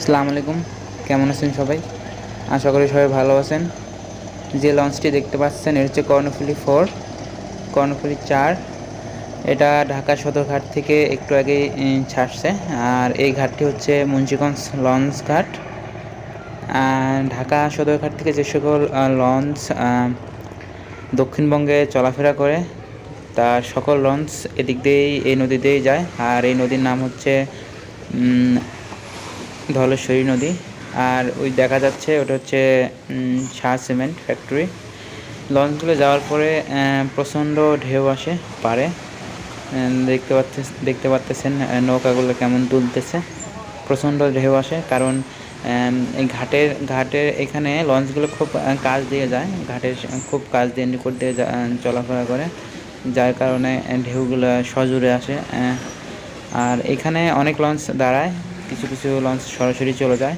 আসসালামু আলাইকুম। কেমন আছেন সবাই? আশা করি সবাই ভালো আছেন। যে লঞ্চটি দেখতে পাচ্ছেন এর হচ্ছে কর্ণফুলি ফোর কর্ণফুলি চার। এটা ঢাকা সদরঘাট থেকে একটু আগে ছাড়ছে। আর এই ঘাটটি হচ্ছে মুন্সিগঞ্জ লঞ্চ ঘাট। ঢাকা সদরঘাট থেকে যে সকল লঞ্চ দক্ষিণবঙ্গে চলাফেরা করে, তার সকল লঞ্চ এদিক দিয়েই, এই নদী দিয়েই যায়। আর এই নদীর নাম হচ্ছে ধলেশ্বরী নদী। আর ওই দেখা যাচ্ছে, ওটা হচ্ছে শাহ সিমেন্ট ফ্যাক্টরি। লঞ্চগুলো যাওয়ার পরে প্রচণ্ড ঢেউ আসে পারে। দেখতে পাচ্ছে দেখতে পাচ্তেছেন নৌকাগুলো কেমন তুলতেছে প্রচণ্ড ঢেউ আসে, কারণ এই ঘাটের ঘাটের এখানে লঞ্চগুলো খুব কাজ দিয়ে যায়। ঘাটের খুব কাজ দিয়ে নিকট দিয়ে চলাফেরা করে। যার কারণে ঢেউগুলো সজোরে আসে আর এখানে অনেক লঞ্চ দাঁড়ায়। কিছু কিছু লঞ্চ সরাসরি চলে যায়।